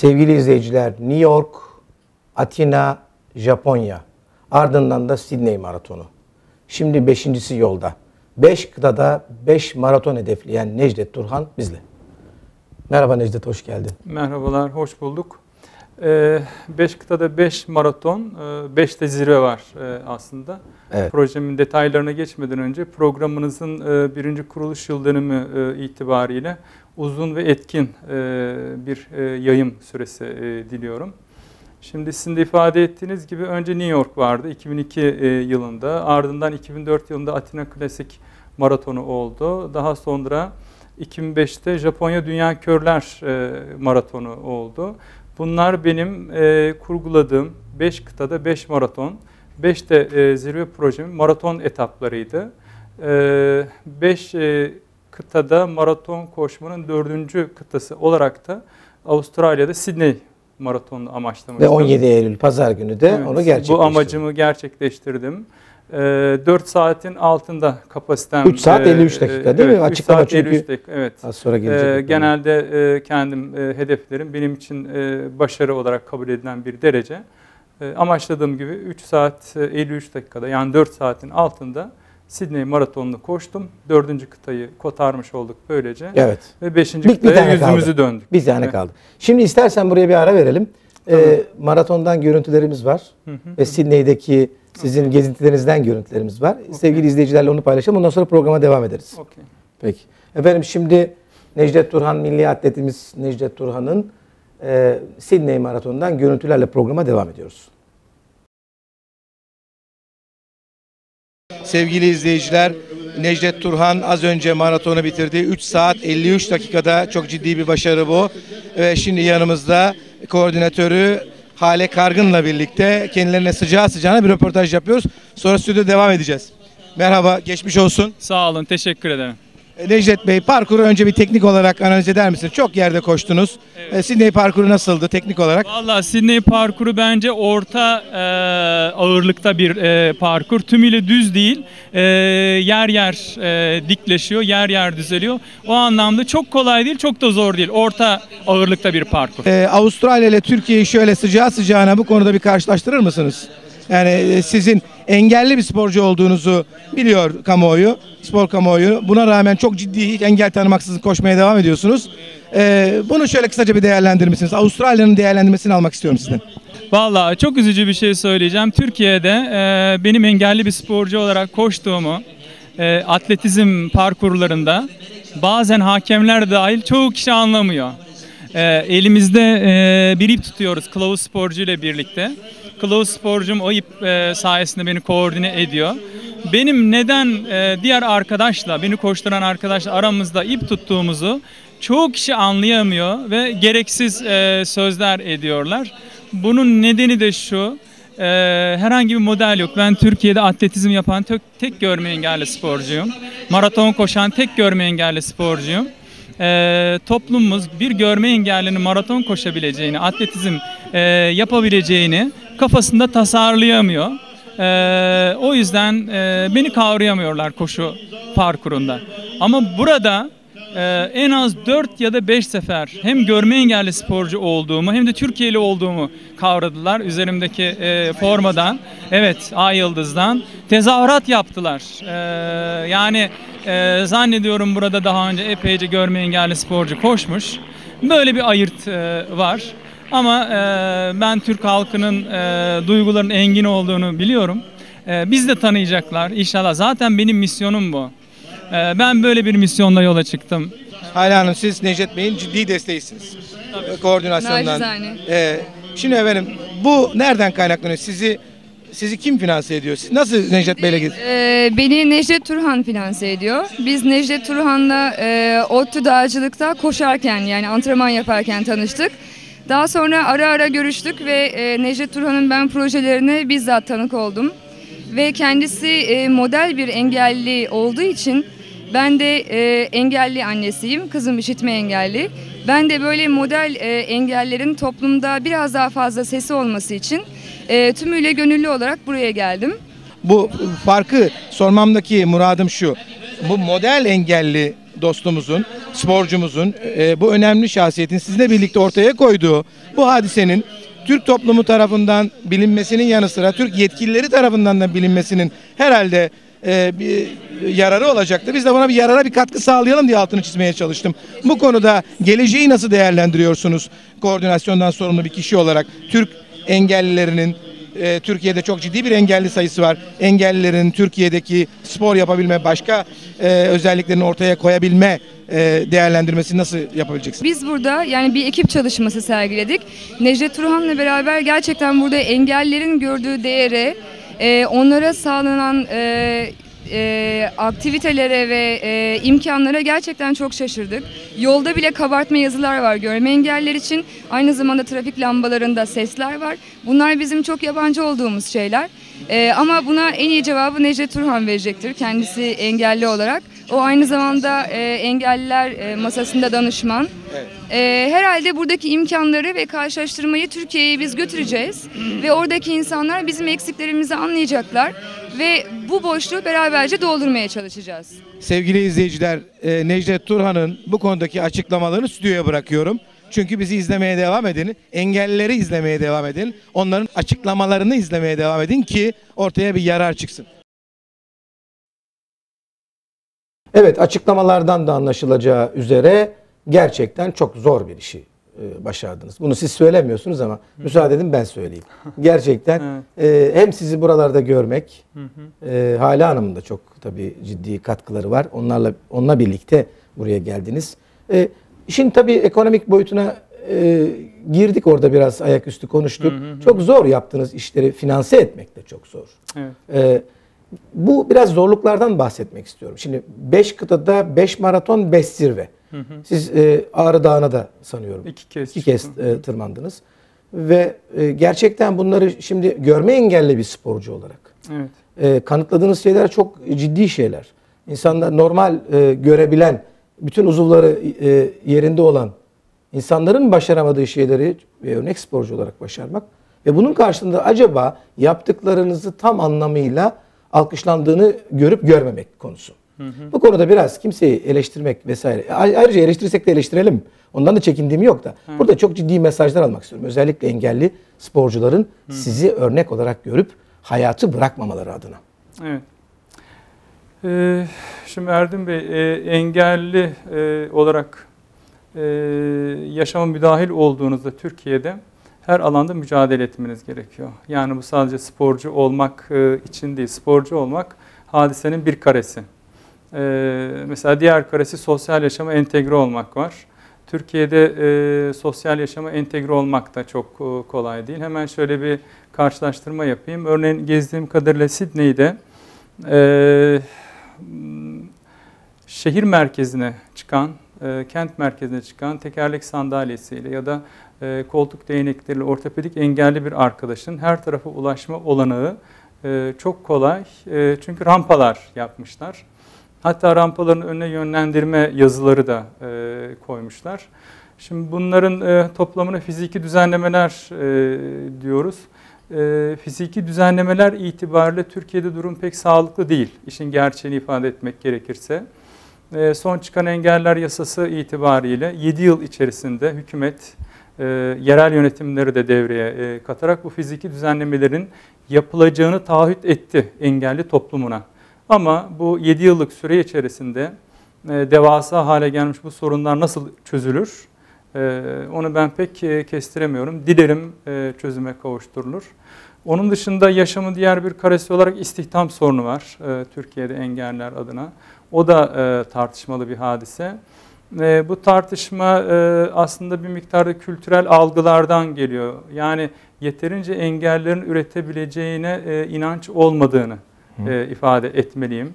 Sevgili izleyiciler, New York, Atina, Japonya. Ardından da Sydney Maratonu. Şimdi beşincisi yolda. Beş kıtada beş maraton hedefleyen Necdet Turhan bizle. Merhaba Necdet, hoş geldin. Merhabalar, hoş bulduk. 5 kıtada 5 maraton, 5 de zirve var e, aslında. Evet. Projemin detaylarına geçmeden önce programınızın e, birinci kuruluş yıl dönümü e, itibariyle uzun ve etkin bir yayım süresi diliyorum. Şimdi sizin de ifade ettiğiniz gibi önce New York vardı 2002 e, yılında. Ardından 2004 yılında Atina Klasik Maratonu oldu. Daha sonra 2005'te Japonya Dünya Körler Maratonu oldu. Bunlar benim e, kurguladığım 5 kıtada 5 maraton, 5 de e, zirve projemin maraton etaplarıydı. 5 e, e, kıtada maraton koşmanın dördüncü kıtası olarak da Avustralya'da Sydney maratonunu amaçlamıştım. Ve 17 Eylül pazar günü de Evet, onu gerçekleştirdim. Bu amacımı gerçekleştirdim. E, 4 saatin altında kapasitem. 3 saat 53 dakika değil mi? e, evet, Açıklama 3 saat çünkü 53 dakika, evet. Az sonra gelecek. Ee, bir genelde e, kendim e, hedeflerim benim için e, başarı olarak kabul edilen bir derece. E, amaçladığım gibi 3 saat e, 53 dakikada yani 4 saatin altında Sydney maratonunu koştum. Dördüncü kıtayı kotarmış olduk böylece. Evet. Ve beşinci Bir- bir kıtaya tane yüzümüzü kaldı. döndük. Bir tane Evet. kaldı. Şimdi istersen buraya bir ara verelim. Ee, maratondan görüntülerimiz var. Hı hı. Ve Sydney'deki sizin gezintilerinizden görüntülerimiz var. Sevgili izleyicilerle onu paylaşalım. Ondan sonra programa devam ederiz. Okey. Peki. Efendim şimdi Necdet Turhan, milli atletimiz Necdet Turhan'ın e, Sydney Maratonu'ndan görüntülerle programa devam ediyoruz. Sevgili izleyiciler, Necdet Turhan az önce maratonu bitirdi. 3 saat 53 dakikada çok ciddi bir başarı bu. Ve şimdi yanımızda koordinatörü Hale Kargın'la birlikte kendilerine sıcağı sıcağına bir röportaj yapıyoruz. Sonra stüdyo devam edeceğiz. Merhaba, geçmiş olsun. Sağ olun, teşekkür ederim. E, Necdet Bey parkuru önce bir teknik olarak analiz eder misiniz? Çok yerde koştunuz. E, Sydney parkuru nasıldı teknik olarak? Valla Sydney parkuru bence orta e, ağırlıkta bir e, parkur. Tümüyle düz değil. E, yer yer e, dikleşiyor, yer yer düzeliyor. O anlamda çok kolay değil, çok da zor değil. Orta ağırlıkta bir parkur. E, Avustralya ile Türkiye'yi şöyle sıcağı sıcağına bu konuda bir karşılaştırır mısınız? Yani e, sizin engelli bir sporcu olduğunuzu biliyor kamuoyu, spor kamuoyu. Buna rağmen çok ciddi engel tanımaksızın koşmaya devam ediyorsunuz. E, bunu şöyle kısaca bir değerlendirir misiniz? Avustralya'nın değerlendirmesini almak istiyorum sizden. Valla çok üzücü bir şey söyleyeceğim. Türkiye'de e, benim engelli bir sporcu olarak koştuğumu e, atletizm parkurlarında bazen hakemler dahil çoğu kişi anlamıyor. E, elimizde e, bir ip tutuyoruz kılavuz sporcu ile birlikte. Kılavuz sporcum o ip e, sayesinde beni koordine ediyor. Benim neden e, diğer arkadaşla, beni koşturan arkadaşla aramızda ip tuttuğumuzu çoğu kişi anlayamıyor ve gereksiz e, sözler ediyorlar. Bunun nedeni de şu, e, herhangi bir model yok. Ben Türkiye'de atletizm yapan tek, tek görme engelli sporcuyum. Maraton koşan tek görme engelli sporcuyum. E, toplumumuz bir görme engellinin maraton koşabileceğini, atletizm e, yapabileceğini kafasında tasarlayamıyor. E, o yüzden e, beni kavrayamıyorlar koşu parkurunda. Ama burada ee, en az 4 ya da 5 sefer hem görme engelli sporcu olduğumu hem de Türkiye'li olduğumu kavradılar üzerimdeki e, formadan. Evet Ay Yıldız'dan tezahürat yaptılar. Ee, yani e, zannediyorum burada daha önce epeyce görme engelli sporcu koşmuş. Böyle bir ayırt e, var. Ama e, ben Türk halkının e, duyguların engin olduğunu biliyorum. E, biz de tanıyacaklar inşallah. Zaten benim misyonum bu. Ee, Ben böyle bir misyonla yola çıktım. Hala Hanım siz Necdet Bey'in ciddi desteğisiniz. E, Koordinasyondan. Nacizane. E, şimdi efendim bu nereden kaynaklanıyor? Sizi sizi kim finanse ediyor? Siz nasıl Necdet Bey'le gidiyorsunuz? Ee, beni Necdet Turhan finanse ediyor. Biz Necdet Turhan'la e, ODTÜ dağcılıkta koşarken yani antrenman yaparken tanıştık. Daha sonra ara ara görüştük ve e, Necdet Turhan'ın ben projelerine bizzat tanık oldum. Ve kendisi e, model bir engelli olduğu için ben de e, engelli annesiyim. Kızım işitme engelli. Ben de böyle model e, engellerin toplumda biraz daha fazla sesi olması için e, tümüyle gönüllü olarak buraya geldim. Bu farkı sormamdaki muradım şu. Bu model engelli dostumuzun sporcumuzun, e, bu önemli şahsiyetin sizinle birlikte ortaya koyduğu bu hadisenin Türk toplumu tarafından bilinmesinin yanı sıra Türk yetkilileri tarafından da bilinmesinin herhalde e, bir yararı olacaktır. Biz de buna bir yarara bir katkı sağlayalım diye altını çizmeye çalıştım. Bu konuda geleceği nasıl değerlendiriyorsunuz? Koordinasyondan sorumlu bir kişi olarak Türk engellilerinin e, Türkiye'de çok ciddi bir engelli sayısı var. Engellilerin Türkiye'deki spor yapabilme, başka e, özelliklerini ortaya koyabilme e, değerlendirmesini nasıl yapabileceksiniz? Biz burada yani bir ekip çalışması sergiledik. Necdet Turhan'la beraber gerçekten burada engellerin gördüğü değere, e, onlara sağlanan e, e, aktivitelere ve e, imkanlara gerçekten çok şaşırdık. Yolda bile kabartma yazılar var görme engeller için. Aynı zamanda trafik lambalarında sesler var. Bunlar bizim çok yabancı olduğumuz şeyler. E, ama buna en iyi cevabı Necdet Turhan verecektir. Kendisi engelli olarak. O aynı zamanda e, engelliler e, masasında danışman. E, herhalde buradaki imkanları ve karşılaştırmayı Türkiye'ye biz götüreceğiz. ve oradaki insanlar bizim eksiklerimizi anlayacaklar. Ve bu boşluğu beraberce doldurmaya çalışacağız. Sevgili izleyiciler, e, Necdet Turhan'ın bu konudaki açıklamalarını stüdyoya bırakıyorum. Çünkü bizi izlemeye devam edin. Engellileri izlemeye devam edin. Onların açıklamalarını izlemeye devam edin ki ortaya bir yarar çıksın. Evet açıklamalardan da anlaşılacağı üzere gerçekten çok zor bir işi e, başardınız. Bunu siz söylemiyorsunuz ama müsaade edin ben söyleyeyim. Gerçekten e, hem sizi buralarda görmek, e, Hale Hanım'ın da çok tabii ciddi katkıları var. Onlarla onunla birlikte buraya geldiniz. E, işin tabii ekonomik boyutuna e, girdik orada biraz ayaküstü konuştuk. Çok zor yaptığınız işleri finanse etmek de çok zor. Evet. Ee, bu biraz zorluklardan bahsetmek istiyorum. Şimdi 5 kıtada 5 maraton 5 zirve. Siz e, Ağrı Dağı'na da sanıyorum. İki kez İki kez e, tırmandınız. Ve e, gerçekten bunları şimdi görme engelli bir sporcu olarak Evet. e, kanıtladığınız şeyler çok ciddi şeyler. İnsanlar normal e, görebilen, bütün uzuvları e, yerinde olan insanların başaramadığı şeyleri ve örnek sporcu olarak başarmak ve bunun karşılığında acaba yaptıklarınızı tam anlamıyla alkışlandığını görüp görmemek konusu. Bu konuda biraz kimseyi eleştirmek vesaire. Ayrıca eleştirirsek de eleştirelim. Ondan da çekindiğim yok da. Burada çok ciddi mesajlar almak istiyorum. Özellikle engelli sporcuların sizi örnek olarak görüp hayatı bırakmamaları adına. Evet. Ee, şimdi Erdem Bey, e, engelli e, olarak e, yaşama müdahil olduğunuzda Türkiye'de her alanda mücadele etmeniz gerekiyor. Yani bu sadece sporcu olmak e, için değil, sporcu olmak hadisenin bir karesi. E, mesela diğer karesi sosyal yaşama entegre olmak var. Türkiye'de e, sosyal yaşama entegre olmak da çok kolay değil. Hemen şöyle bir karşılaştırma yapayım. Örneğin gezdiğim kadarıyla Sydney'de e, şehir merkezine çıkan, e, kent merkezine çıkan tekerlek sandalyesiyle ya da e, koltuk değnekleriyle ortopedik engelli bir arkadaşın her tarafa ulaşma olanağı e, çok kolay. E, çünkü rampalar yapmışlar. Hatta rampaların önüne yönlendirme yazıları da e, koymuşlar. Şimdi bunların e, toplamını fiziki düzenlemeler e, diyoruz. E, fiziki düzenlemeler itibariyle Türkiye'de durum pek sağlıklı değil. İşin gerçeğini ifade etmek gerekirse. E, son çıkan engeller yasası itibariyle 7 yıl içerisinde hükümet e, yerel yönetimleri de devreye e, katarak bu fiziki düzenlemelerin yapılacağını taahhüt etti engelli toplumuna. Ama bu 7 yıllık süre içerisinde e, devasa hale gelmiş bu sorunlar nasıl çözülür? Onu ben pek kestiremiyorum. Dilerim çözüme kavuşturulur. Onun dışında yaşamın diğer bir karesi olarak istihdam sorunu var Türkiye'de engeller adına. O da e, tartışmalı bir hadise. E, bu tartışma e, aslında bir miktarda kültürel algılardan geliyor. Yani yeterince engellerin üretebileceğine e, inanç olmadığını e, ifade etmeliyim.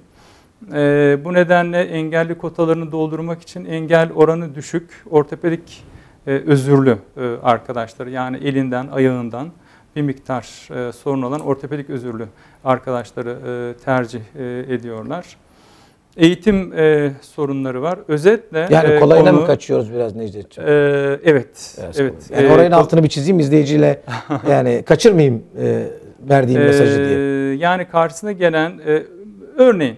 E, bu nedenle engelli kotalarını doldurmak için engel oranı düşük, ortopedik e, özürlü e, arkadaşlar yani elinden, ayağından bir miktar e, sorun olan ortopedik özürlü arkadaşları e, tercih e, ediyorlar. Eğitim e, sorunları var. Özetle Yani e, kolayına konu- mı kaçıyoruz biraz Necdetciğim? e, evet, Biraz evet. kolay. Yani E, orayın ko- altını bir çizeyim izleyiciyle yani kaçırmayayım e, verdiğim mesajı Ee, diye. Yani karşısına gelen e, örneğin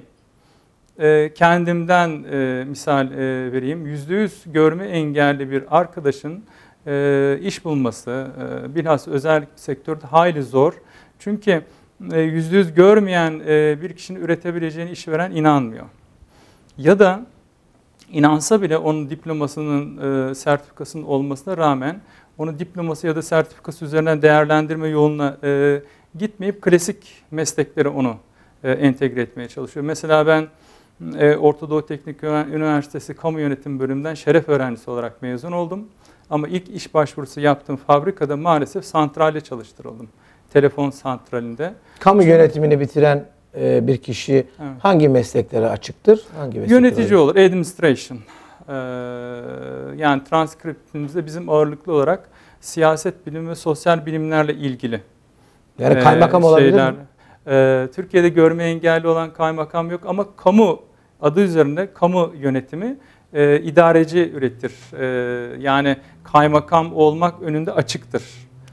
e, kendimden e, misal e, vereyim. %100 görme engelli bir arkadaşın e, iş bulması, e, bilhassa özel sektörde hayli zor. Çünkü e, %100 görmeyen e, bir kişinin üretebileceğini işveren inanmıyor. Ya da inansa bile onun diplomasının, e, sertifikasının olmasına rağmen onu diploması ya da sertifikası üzerinden değerlendirme yoluna e, gitmeyip klasik mesleklere onu e, entegre etmeye çalışıyor. Mesela ben e, Orta Doğu Teknik Üniversitesi Kamu Yönetimi bölümünden şeref öğrencisi olarak mezun oldum. Ama ilk iş başvurusu yaptığım fabrikada maalesef santralde çalıştırıldım. Telefon santralinde. Kamu yönetimini bitiren e, bir kişi Evet. hangi mesleklere açıktır? Hangi mesleklere? Yönetici olur, administration. Ee, yani transkriptimizde bizim ağırlıklı olarak siyaset bilimi ve sosyal bilimlerle ilgili. Yani e, kaymakam olabilir şeyler. mi? Ee, Türkiye'de görme engelli olan kaymakam yok ama kamu adı üzerinde kamu yönetimi e, idareci üretir. E, yani kaymakam olmak önünde açıktır.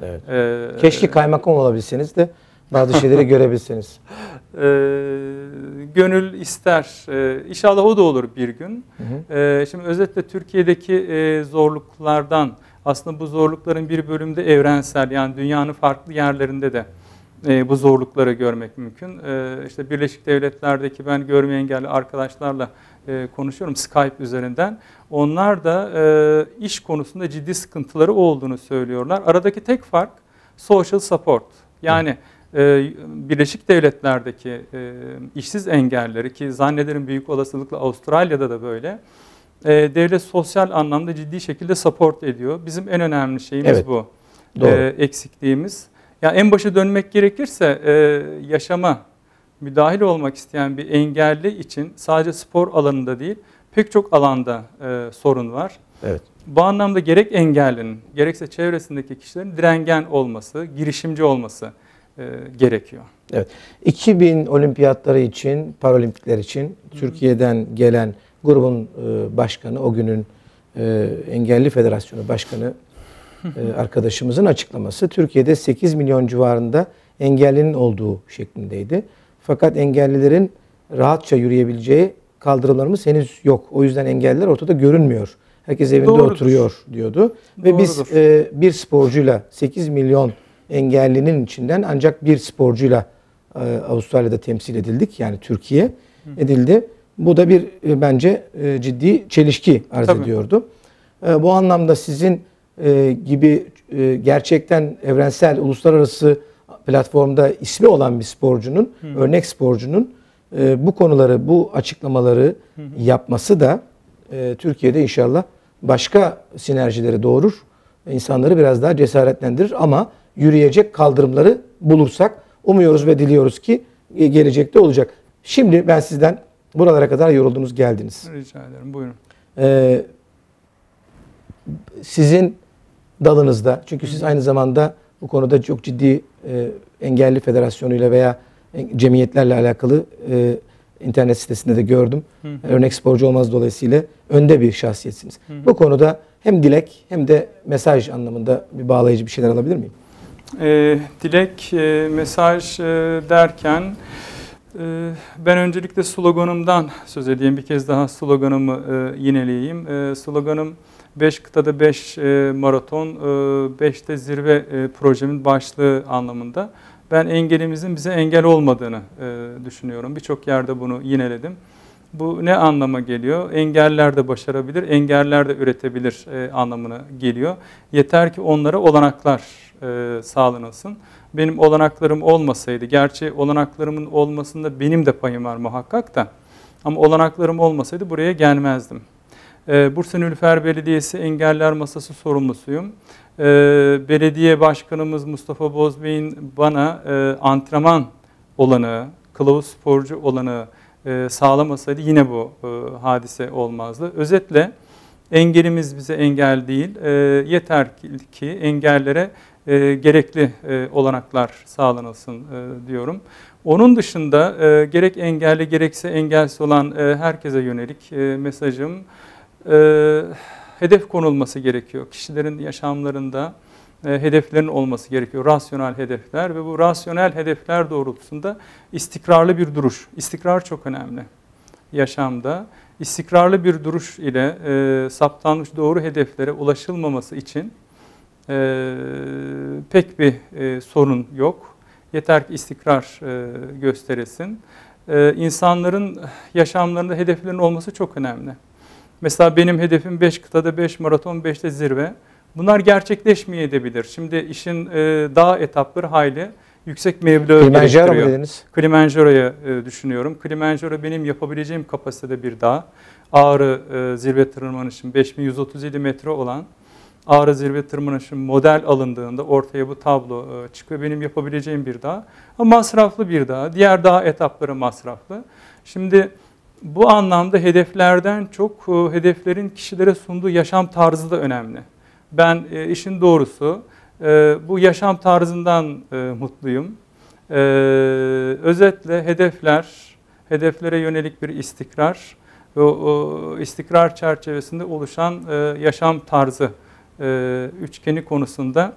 Evet. Ee, Keşke kaymakam olabilseniz de bazı şeyleri görebilseniz. e, gönül ister. E, inşallah o da olur bir gün. Hı hı. E, şimdi özetle Türkiye'deki e, zorluklardan aslında bu zorlukların bir bölümde evrensel yani dünyanın farklı yerlerinde de e, bu zorlukları görmek mümkün. E, işte Birleşik Devletler'deki ben görme engelli arkadaşlarla e, konuşuyorum Skype üzerinden. Onlar da e, iş konusunda ciddi sıkıntıları olduğunu söylüyorlar. Aradaki tek fark social support. Yani e, Birleşik Devletler'deki e, işsiz engelleri ki zannederim büyük olasılıkla Avustralya'da da böyle. e, devlet sosyal anlamda ciddi şekilde support ediyor. Bizim en önemli şeyimiz Evet, bu. Doğru. E, eksikliğimiz. Ya en başa dönmek gerekirse yaşama müdahil olmak isteyen bir engelli için sadece spor alanında değil pek çok alanda sorun var. Evet. Bu anlamda gerek engellinin gerekse çevresindeki kişilerin direngen olması, girişimci olması e, gerekiyor. 2000 olimpiyatları için, paralimpikler için Türkiye'den gelen grubun e, başkanı, o günün e, Engelli Federasyonu Başkanı e, arkadaşımızın açıklaması Türkiye'de 8 milyon civarında engellinin olduğu şeklindeydi. Fakat engellilerin rahatça yürüyebileceği kaldırımlarımız henüz yok. O yüzden engelliler ortada görünmüyor. Herkes evinde Doğrudur. oturuyor diyordu. Ve biz Doğrudur. e, bir sporcuyla 8 milyon engellinin içinden ancak bir sporcuyla e, Avustralya'da temsil edildik. Yani Türkiye edildi. Bu da bir e, bence e, ciddi çelişki arz Tabii. ediyordu. E, bu anlamda sizin e, gibi e, gerçekten evrensel, uluslararası platformda ismi olan bir sporcunun, örnek sporcunun e, bu konuları, bu açıklamaları yapması da e, Türkiye'de inşallah başka sinerjileri doğurur. İnsanları biraz daha cesaretlendirir ama yürüyecek kaldırımları bulursak umuyoruz ve diliyoruz ki e, gelecekte olacak. Şimdi ben sizden buralara kadar yoruldunuz geldiniz. Rica ederim. Buyurun. Ee, sizin dalınızda çünkü siz aynı zamanda bu konuda çok ciddi e, engelli federasyonuyla veya en- cemiyetlerle alakalı e, internet sitesinde de gördüm. Örnek sporcu olmaz dolayısıyla önde bir şahsiyetsiniz. Bu konuda hem dilek hem de mesaj anlamında bir bağlayıcı bir şeyler alabilir miyim? E, dilek, e, mesaj e, derken e, ben öncelikle sloganımdan söz edeyim. Bir kez daha sloganımı e, yineleyeyim. E, sloganım 5 kıtada 5 e, maraton, 5 de zirve e, projemin başlığı anlamında. Ben engelimizin bize engel olmadığını e, düşünüyorum. Birçok yerde bunu yineledim. Bu ne anlama geliyor? Engeller de başarabilir, engeller de üretebilir e, anlamına geliyor. Yeter ki onlara olanaklar e, sağlanılsın. Benim olanaklarım olmasaydı, gerçi olanaklarımın olmasında benim de payım var muhakkak da. Ama olanaklarım olmasaydı buraya gelmezdim. E, Bursa Nülfer Belediyesi Engeller Masası sorumlusuyum. E, belediye Başkanımız Mustafa Bozbey'in bana e, antrenman olanağı, kılavuz sporcu olanağı e, sağlamasaydı yine bu e, hadise olmazdı. Özetle engelimiz bize engel değil. E, yeter ki engellere e, gerekli e, olanaklar sağlanılsın e, diyorum. Onun dışında e, gerek engelli gerekse engelsiz olan e, herkese yönelik e, mesajım e, hedef konulması gerekiyor. Kişilerin yaşamlarında e, hedeflerin olması gerekiyor. Rasyonel hedefler ve bu rasyonel hedefler doğrultusunda istikrarlı bir duruş. İstikrar çok önemli. yaşamda istikrarlı bir duruş ile e, saptanmış doğru hedeflere ulaşılmaması için e, pek bir e, sorun yok. Yeter ki istikrar e, gösterilsin. E, insanların yaşamlarında hedeflerin olması çok önemli. Mesela benim hedefim 5 kıtada 5 maraton 5'te zirve. Bunlar gerçekleşmeyebilir. Şimdi işin e, dağ etapları hayli yüksek meblağ Kilimanjaro gerektiriyor. dediniz? Kilimanjaro'yu e, düşünüyorum. Kilimanjaro benim yapabileceğim kapasitede bir dağ. Ağrı e, zirve tırmanışım 5137 metre olan Ağrı zirve tırmanışım model alındığında ortaya bu tablo e, çıkıyor. Benim yapabileceğim bir dağ. Ama masraflı bir dağ. Diğer dağ etapları masraflı. Şimdi bu anlamda hedeflerden çok e, hedeflerin kişilere sunduğu yaşam tarzı da önemli. Ben e, işin doğrusu e, bu yaşam tarzından e, mutluyum. Ee, özetle hedefler, hedeflere yönelik bir istikrar ve o, o istikrar çerçevesinde oluşan e, yaşam tarzı e, üçgeni konusunda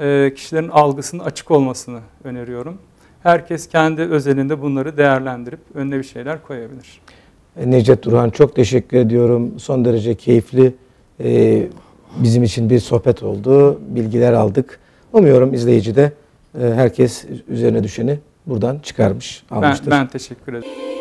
e, kişilerin algısının açık olmasını öneriyorum. Herkes kendi özelinde bunları değerlendirip önüne bir şeyler koyabilir. E, Necdet Turhan çok teşekkür ediyorum. Son derece keyifli e, bizim için bir sohbet oldu. Bilgiler aldık. Umuyorum izleyici de e, herkes üzerine düşeni buradan çıkarmış, Ben, almıştır. ben teşekkür ederim.